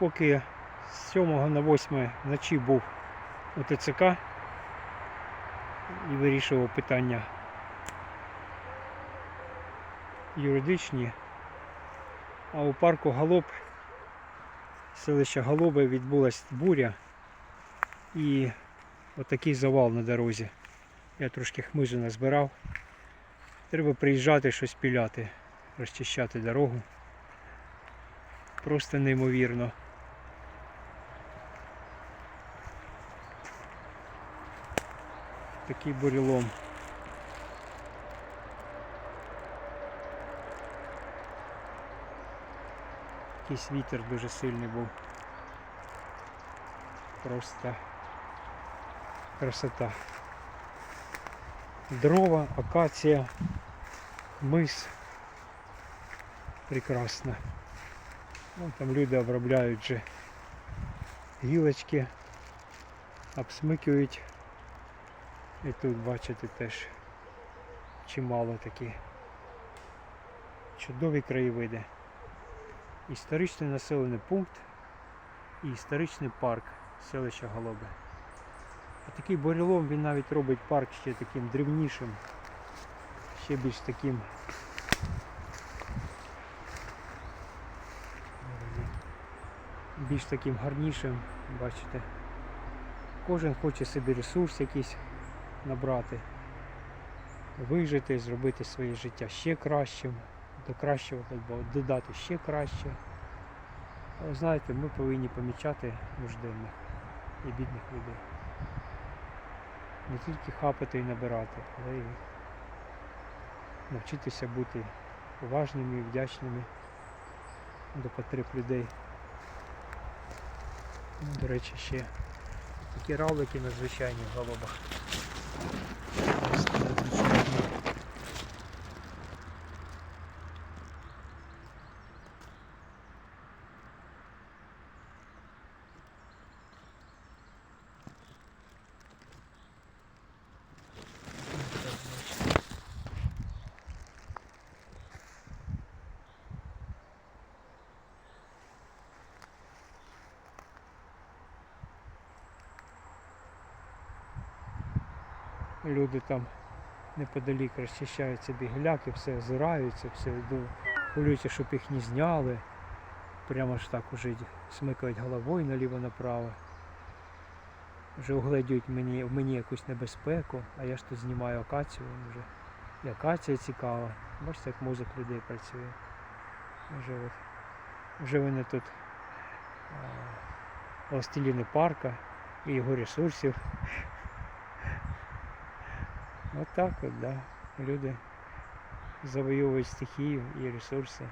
поки з 7 на 8 вночі був у ТЦК і вирішував питання юридичні, а у парку Галоп, селища Галоби відбулась буря і отакий завал на дорозі. Я трошки хмизу назбирав. Треба приїжджати щось піляти, розчищати дорогу. Просто неймовірно. Такий бурелом. Якийсь вітер дуже сильний був. Просто красота. Дрова, акація, мис. Прекрасно. Вон там люди обробляють же гілочки, обсмикують. І тут бачите теж чимало такі чудові краєвиди. Історичний населений пункт і історичний парк селища Голоби. А такий бурелом він навіть робить парк ще таким древнішим, ще більш таким більш таким гарнішим, бачите. Кожен хоче собі ресурс якийсь набрати, вижити, зробити своє життя ще кращим, до кращого додати ще краще. Але знаєте, ми повинні помічати нужденних і бідних людей. Не тільки хапати і набирати, але й навчитися бути уважними і вдячними до потреб людей. До речі, ще такі равлики надзвичайні в голубах. Просто надзвичайні. Люди там неподалік розчищають собі гіляки, все озираються, все хвилюються, щоб їх не зняли. Прямо ж так уже смикають головою наліво-направо. Вже угледюють мені, в мені якусь небезпеку, а я ж тут знімаю акацію вже. І акація цікава. Бачите, як мозок людей працює. Вже, от, вже вони тут властеліни парка і його ресурсів. От так от, да. Люди завоюють стихію і ресурси.